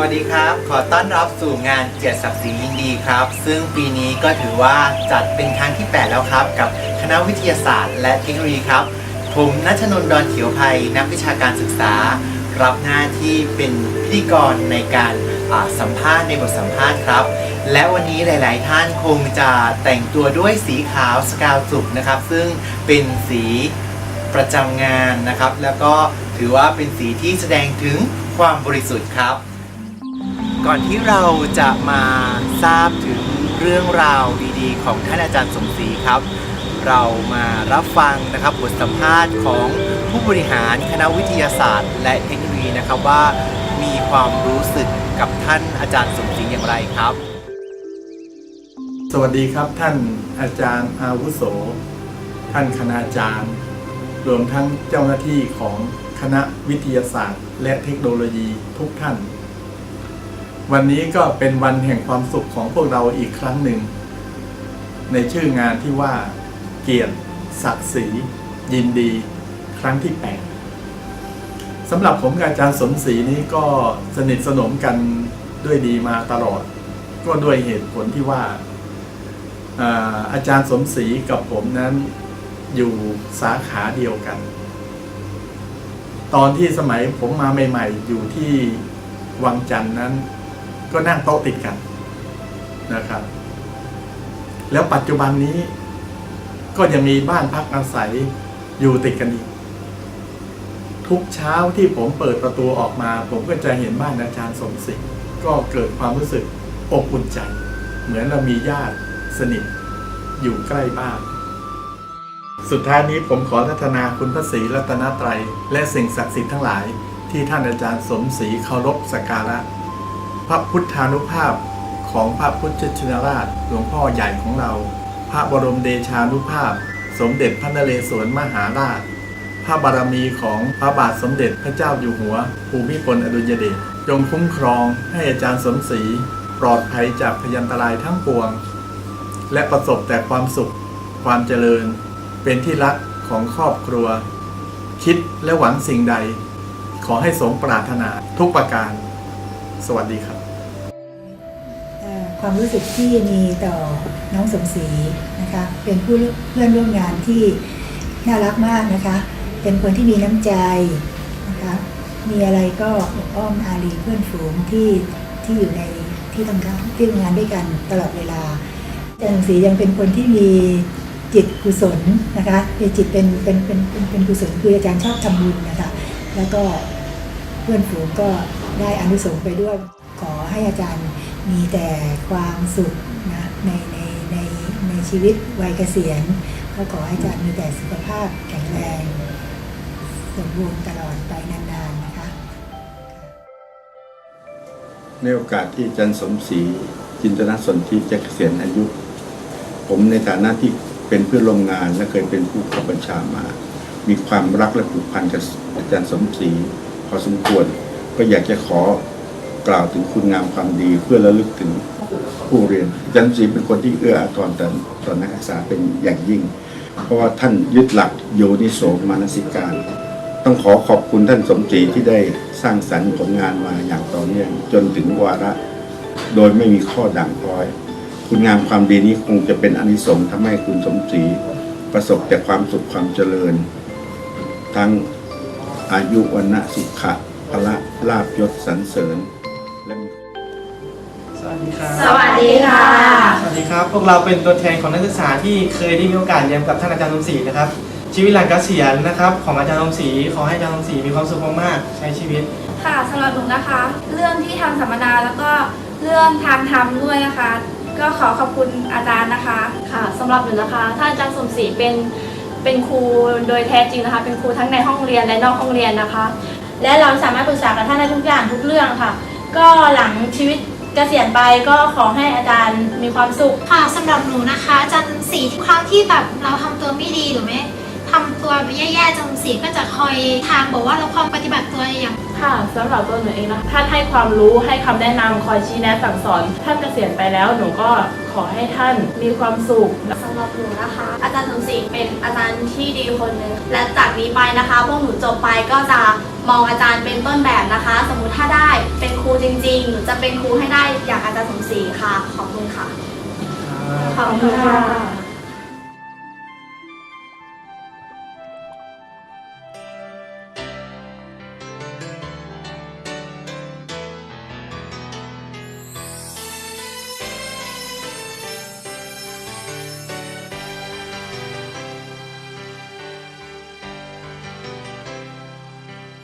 วัสดีครับ ขอต้อนรับสู่งานเกียรติศักดิ์ศรียินดีครับ ซึ่งปีนี้ก็ถือว่าจัดเป็นครั้งที่ 8 แล้วครับ กับคณะวิทยาศาสตร์ และเทคโนโลยีครับ ผมนัชนนท์ดอนเขียวภัย นักวิชาการศึกษา รับหน้าที่เป็นพิธีกรในการสัมภาษณ์ในบทสัมภาษณ์ครับ และวันนี้หลาย ๆ ท่านคงจะแต่งตัวด้วยสีขาวสกาวสุกนะครับ ซึ่งเป็นสีประจำงานนะครับ แล้วก็ถือว่าเป็นสีที่แสดงถึงความบริสุทธิ์ครับ ก่อนที่เราจะมาทราบถึงเรื่องราวดีๆ ของท่านอาจารย์สมศรีครับ เรามารับฟังนะครับบทสัมภาษณ์ของผู้บริหารคณะวิทยาศาสตร์ และเทคโนโลยีนะครับว่ามีความรู้สึกกับท่านอาจารย์สมศรีอย่างไรครับ สวัสดีครับท่านอาจารย์อาวุโส ท่านคณาจารย์ รวมทั้งเจ้าหน้าที่ของคณะวิทยาศาสตร์ และเทคโนโลยีทุกท่าน วันนี้ก็เป็นวันแห่งความสุขของพวกเราอีกครั้งหนึ่ง ในชื่องานที่ว่า เกียรติศักดิ์ศรียินดี ครั้งที่ 8สำหรับผมกับอาจารย์สมศรีนี้ก็สนิทสนมกันด้วยดีมาตลอด ก็ด้วยเหตุผลที่ว่าอ่าอาจารย์สมศรีกับผมนั้นอยู่สาขาเดียวกัน ตอนที่สมัยผมมาใหม่ ๆ อยู่ที่วังจันทร์นั้น ก็นั่งโต๊ะติดกันนะครับ แล้วปัจจุบันนี้ก็ยังมีบ้านพักอาศัยอยู่ติดกันอีกทุกเช้าที่ผมเปิดประตูออกมา ผมก็จะเห็นบ้านอาจารย์สมศรีก็เกิดความรู้สึกอบอุ่นใจ เหมือนเรามีญาติสนิทอยู่ใกล้บ้านสุดท้ายนี้ผมขอทัศนาคุณพระศรีรัตนตรัย และสิ่งศักดิ์สิทธิ์ทั้งหลายที่ท่านอาจารย์สมศรีเคารพสักการะ พระพุทธานุภาพของพระพุทธชินราชหลวงพ่อใหญ่ของเรา พระบรมเดชานุภาพ สมเด็จพระนเรศวรมหาราช พระบารมีของพระบาทสมเด็จพระเจ้าอยู่หัว ภูมิพลอดุลยเดชจงคุ้มครองให้อาจารย์สมศรีปลอดภัยจากพยันตรายทั้งปวง และประสบแต่ความสุข ความเจริญ เป็นที่รักของครอบครัว คิดและหวังสิ่งใด ขอให้สมปรารถนาทุกประการ สวัสดีครับ ความรู้สึกที่มีต่อน้องสมศรีนะคะ เป็นผู้เพื่อนร่วมงานที่น่ารักมากนะคะ เป็นคนที่มีน้ำใจนะคะมีอะไรก็อบอ้อมอารีเพื่อนฝูงที่ที่อยู่ในที่ทำงานที่ทำงานด้วยกันตลอดเวลาอาจารย์สมศรียังเป็นคนที่มีจิตกุศลนะคะมีจิตเป็นเป็นเป็นเป็นเป็นกุศลคืออาจารย์ชอบทำบุญนะคะแล้วก็เพื่อนฝูงก็ได้อานุสงไปด้วยขอให้อาจารย์ มีแต่ความสุขนะในในในในชีวิตวัยเกษียณก็ขอให้อาจารย์มีแต่สุขภาพแข็งแรง สมบูรณ์ตลอดไปนานๆนะคะในโอกาสที่อาจารย์สมศรีจินตนาสนธิจะเกษียณอายุ ผมในฐานะที่เป็นเพื่อนร่วมงานและเคยเป็นผู้ขับบัญชามา มีความรักและผูกพันกับอาจารย์สมศรีพอสมควร ก็อยากจะขอ กล่าวถึงคุณงามความดีเพื่อระลึกถึงผู้เรียนอาจารย์สมศรีเป็นคนที่เอื้ออาทรต่อต่อนักศึกษาเป็นอย่างยิ่ง เพราะว่าท่านยึดหลักโยนิโสมานสิการ ต้องขอขอบคุณท่านสมศรีที่ได้สร้างสรรค์ผลงานมาอย่างต่อเนื่องจนถึงวาระ โดยไม่มีข้อด่างพร้อย คุณงามความดีนี้คงจะเป็นอนิสงส์ทำให้คุณสมศรีประสบแต่ความสุขความเจริญ ทั้งอายุวันนะสุขะพละลาบยศสรรเสริญ สวัสดีครับ สวัสดีค่ะ สวัสดีครับ พวกเราเป็นตัวแทนของนักศึกษาที่เคยได้มีโอกาสเรียนกับท่านอาจารย์ทรงศรีนะครับ ชีวิตหลังเกษียณนะครับ ของอาจารย์ทรงศรีขอให้อาจารย์ทรงศรีมีความสุขมากๆใช้ชีวิต ค่ะสำหรับหนูนะคะ เรื่องที่ทำสัมมนาแล้วก็เรื่องทางธรรมด้วยนะคะ ก็ขอขอบคุณอาจารย์นะคะ ค่ะสำหรับหนูนะคะท่านอาจารย์สมศรีเป็นเป็นครูโดยแท้จริงนะคะ เป็นครูทั้งในห้องเรียนและนอกห้องเรียนนะคะ และเราสามารถปรึกษากับท่านได้ทุกอย่างทุกเรื่องค่ะ ก็หลังชีวิต เกษียณไปก็ขอให้อาจารย์มีความสุข ค่ะสำหรับหนูนะคะอาจารย์สีทุกครั้งที่แบบเราทำตัวไม่ดีหรือไม่ ทำตัวแย่ๆจนสีก็จะคอยทางบอกว่าเราความปฏิบัติตัวอย่างค่ะสำหรับตัวหนูเองนะคะท่านให้ความรู้ให้คำแนะนำคอยชี้แนะสั่งสอน ท่านเกษียณไปแล้วหนูก็ขอให้ท่านมีความสุขสำหรับหนูนะคะ อาจารย์สมศรีเป็นอาจารย์ที่ดีคนหนึ่งและจากนี้ไปนะคะ พวกหนูจบไปก็จะมองอาจารย์เป็นต้นแบบนะคะ สมมุติถ้าได้เป็นครูจริงๆหนูจะเป็นครูให้ได้อย่างอาจารย์สมศรีค่ะขอบคุณค่ะขอบคุณค่ะ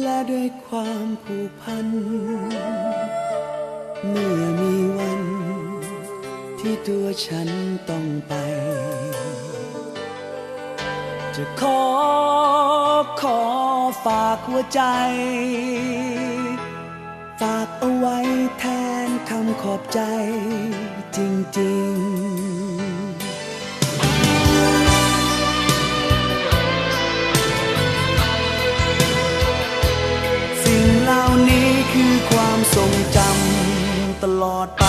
และด้วยความผูกพัน เมื่อมีวัน ที่ตัวฉันต้องไป จะขอขอฝากหัวใจ ฝากเอาไว้แทนคำขอบใจจริง ๆ ลอดไป